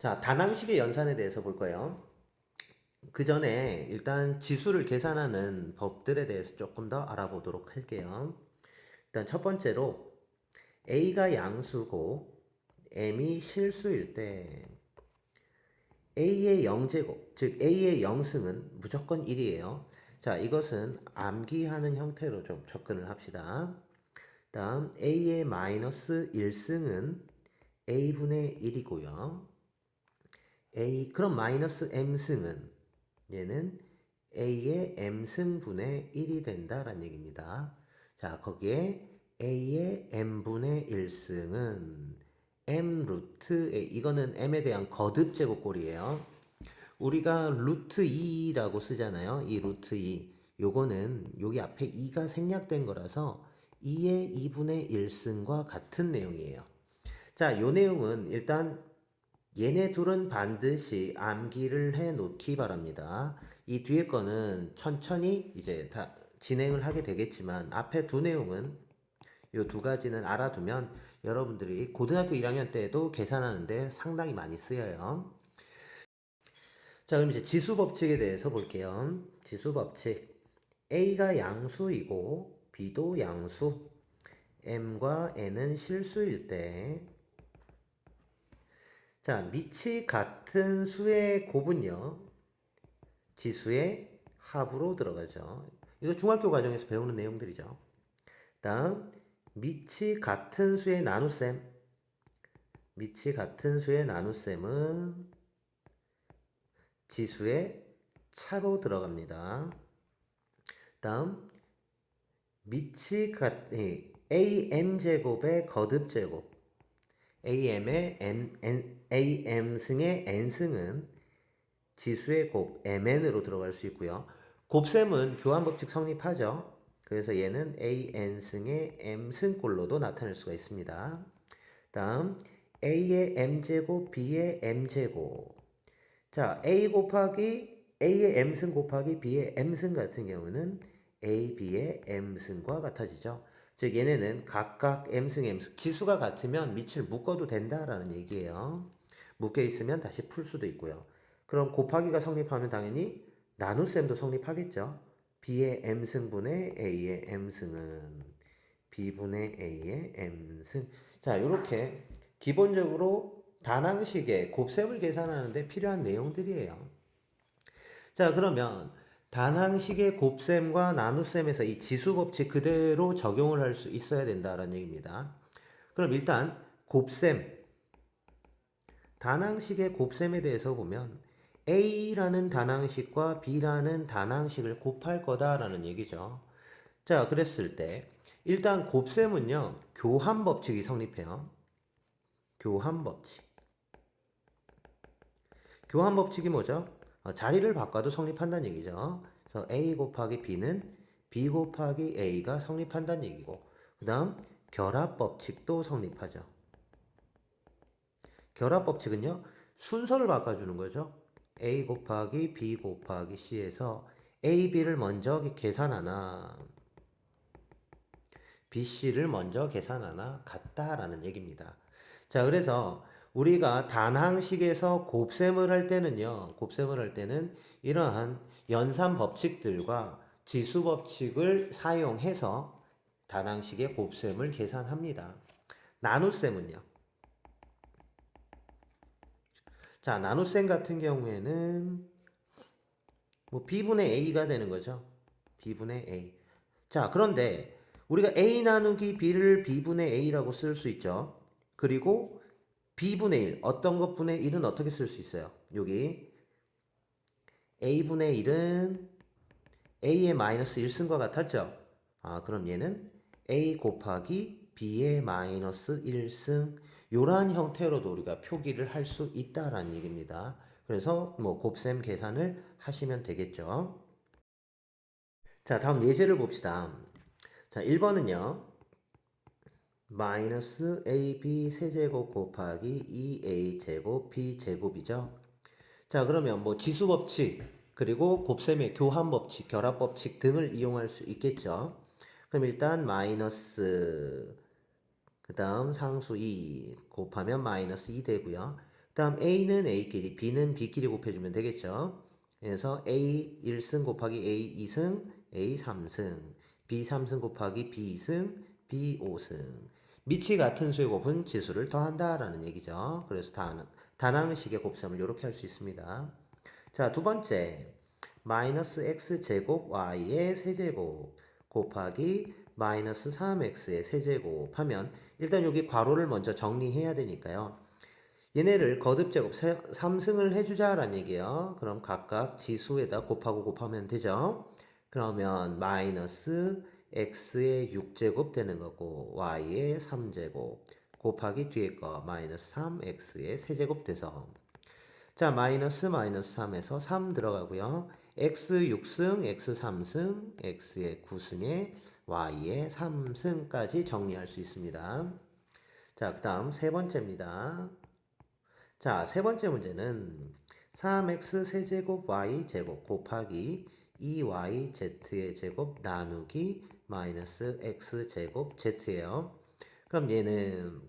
자, 다낭식의 연산에 대해서 볼 거예요. 그 전에 일단 지수를 계산하는 법들에 대해서 조금 더 알아보도록 할게요. 일단 첫 번째로 A가 양수고 M이 실수일 때 A의 0제곱, 즉 A의 0승은 무조건 1이에요. 자, 이것은 암기하는 형태로 좀 접근을 합시다. 다음 A의 마이너스 1승은 A분의 1이고요. A 그럼 마이너스 m승은 얘는 A의 m승분의 1이 된다라는 얘기입니다. 자, 거기에 A의 m분의 1승은 m 루트 이거는 m에 대한 거듭 제곱꼴이에요. 우리가 루트 2라고 쓰잖아요. 이 루트 2. 요거는 여기 앞에 2가 생략된 거라서 2의 2분의 1승과 같은 내용이에요. 자, 요 내용은 일단 얘네 둘은 반드시 암기를 해 놓기 바랍니다. 이 뒤에 거는 천천히 이제 다 진행을 하게 되겠지만 앞에 두 내용은 요두 가지는 알아두면 여러분들이 고등학교 1학년 때도 계산하는데 상당히 많이 쓰여요. 자, 그럼 이제 지수 법칙에 대해서 볼게요. 지수 법칙. A가 양수이고 B도 양수. M과 N은 실수일 때 자, 밑이 같은 수의 곱은요. 지수의 합으로 들어가죠. 이거 중학교 과정에서 배우는 내용들이죠. 다음 밑이 같은 수의 나눗셈. 밑이 같은 수의 나눗셈은 지수의 차로 들어갑니다. 다음 밑이 같 예, am 제곱의 거듭 제곱. am의 n, n, am승의 n승은 지수의 곱 mn으로 들어갈 수 있고요. 곱셈은 교환법칙 성립하죠. 그래서 얘는 an승의 m승꼴로도 나타낼 수가 있습니다. 다음 a의 m제곱 b의 m제곱 자 a 곱하기 a의 m승 곱하기 b의 m승 같은 경우는 a, b의 m승과 같아지죠. 즉 얘네는 각각 m승, m승 지수가 같으면 밑을 묶어도 된다라는 얘기예요. 묶여 있으면 다시 풀 수도 있고요. 그럼 곱하기가 성립하면 당연히 나눗셈도 성립하겠죠. b의 m승분의 a의 m승은 b분의 a의 m승. 자, 이렇게 기본적으로 단항식의 곱셈을 계산하는데 필요한 내용들이에요. 자, 그러면 단항식의 곱셈과 나눗셈에서 이 지수 법칙 그대로 적용을 할 수 있어야 된다라는 얘기입니다. 그럼 일단 곱셈 단항식의 곱셈에 대해서 보면 A라는 단항식과 B라는 단항식을 곱할 거다라는 얘기죠. 자, 그랬을 때 일단 곱셈은요. 교환 법칙이 성립해요. 교환 법칙. 교환 법칙이 뭐죠? 어, 자리를 바꿔도 성립한다는 얘기죠. 그래서 A 곱하기 B는 B 곱하기 A가 성립한다는 얘기고 그 다음 결합 법칙도 성립하죠. 결합 법칙은요. 순서를 바꿔주는 거죠. A 곱하기 B 곱하기 C에서 A, B를 먼저 계산하나 B, C를 먼저 계산하나 같다라는 얘기입니다. 자, 그래서 우리가 단항식에서 곱셈을 할 때는요, 곱셈을 할 때는 이러한 연산 법칙들과 지수 법칙을 사용해서 단항식의 곱셈을 계산합니다. 나눗셈은요. 자, 나눗셈 같은 경우에는 뭐 b분의 a가 되는 거죠. b분의 a. 자, 그런데 우리가 a 나누기 b를 b분의 a라고 쓸 수 있죠. 그리고 b분의 1, 어떤 것분의 1은 어떻게 쓸 수 있어요? 여기 a분의 1은 a의 마이너스 1승과 같았죠? 아, 그럼 얘는 a 곱하기 b의 마이너스 1승 요러한 형태로도 우리가 표기를 할 수 있다라는 얘기입니다. 그래서 뭐 곱셈 계산을 하시면 되겠죠. 자, 다음 예제를 봅시다. 자, 1번은요. 마이너스 ab 세제곱 곱하기 2a 제곱 b 제곱이죠. 자, 그러면 뭐 지수 법칙 그리고 곱셈의 교환 법칙, 결합 법칙 등을 이용할 수 있겠죠. 그럼 일단 마이너스 그 다음 상수 2 곱하면 마이너스 2 되고요. 다음 A는 A끼리, B는 B끼리 곱해주면 되겠죠. 그래서 A 1승 곱하기 A 2승, A 3승, B 3승 곱하기 B 2승, B 5승. 밑이 같은 수의 곱은 지수를 더한다라는 얘기죠. 그래서 단, 단항식의 곱셈을 이렇게 할 수 있습니다. 자, 두 번째. 마이너스 x 제곱 y의 세제곱 곱하기 마이너스 3x의 세제곱 하면 일단 여기 괄호를 먼저 정리해야 되니까요. 얘네를 거듭 제곱 3승을 해주자라는 얘기예요. 그럼 각각 지수에다 곱하고 곱하면 되죠. 그러면 마이너스 x의 6제곱 되는 거고 y의 3제곱 곱하기 뒤에 거 마이너스 3x의 세제곱 돼서 자 마이너스 마이너스 3에서 3 들어가고요. x 6승, x 3승, x의 9승에 y의 3승까지 정리할 수 있습니다. 자, 그 다음 세 번째입니다. 자, 세 번째 문제는 3x 세제곱 y 제곱 곱하기 2yz의 제곱 나누기 마이너스 x 제곱 z예요. 그럼 얘는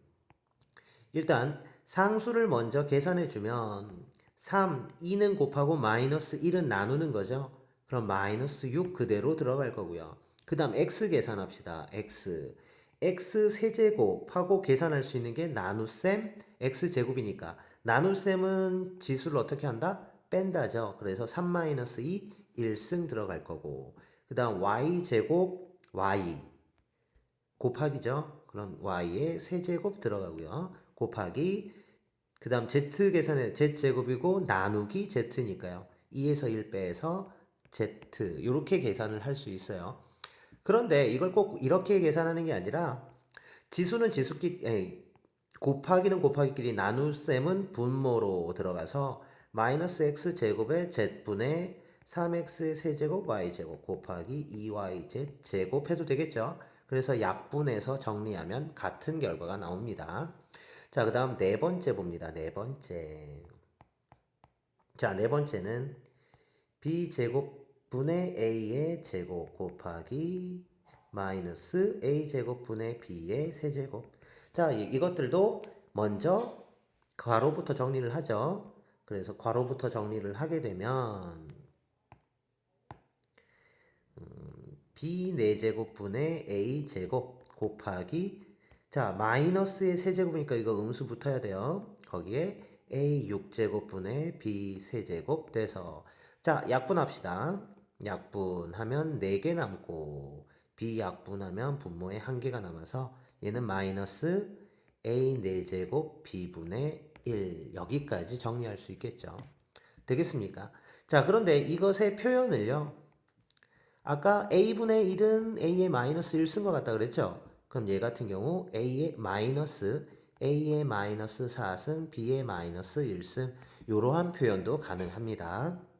일단 상수를 먼저 계산해 주면 3, 2는 곱하고 마이너스 1은 나누는 거죠. 그럼 마이너스 6 그대로 들어갈 거고요. 그 다음 x 계산합시다. x. x 세제곱하고 계산할 수 있는 게 나눗셈 x 제곱이니까 나눗셈은 지수를 어떻게 한다? 뺀다죠. 그래서 3 마이너스 2 1승 들어갈 거고 그 다음 y 제곱 y 곱하기죠. 그럼 y의 세제곱 들어가고요. 곱하기 그 다음 z 계산해 z 제곱이고 나누기 z니까요. 2에서 1 빼서 z 이렇게 계산을 할 수 있어요. 그런데 이걸 꼭 이렇게 계산하는 게 아니라 지수는 지수끼리 곱하기는 곱하기끼리 나눗셈은 분모로 들어가서 마이너스 x 제곱의 z분의 3x의 세제곱 y제곱 곱하기 2yz 제곱 해도 되겠죠. 그래서 약분해서 정리하면 같은 결과가 나옵니다. 자, 그 다음 네 번째 봅니다. 네 번째. 자, 네 번째는 b제곱 분의 a의 제곱 곱하기 마이너스 a제곱 분의 b의 세제곱. 자, 이, 이것들도 먼저 괄호부터 정리를 하죠. 그래서 괄호부터 정리를 하게 되면 음, b 4제곱 분의 a 제곱 곱하기 자 마이너스의 세제곱이니까 이거 음수 붙어야 돼요. 거기에 a 6제곱 분의 b 세제곱 돼서 자 약분합시다. 약분하면 4개 남고 b 약분하면 분모에 1개가 남아서 얘는 마이너스 a 4제곱 b분의 1 여기까지 정리할 수 있겠죠. 되겠습니까? 자 그런데 이것의 표현을요. 아까 a분의 1은 a의 마이너스 1 쓴 것 같다 그랬죠? 그럼 얘 같은 경우 a의 마이너스 a의 마이너스 4승 b의 마이너스 1승 이러한 표현도 가능합니다.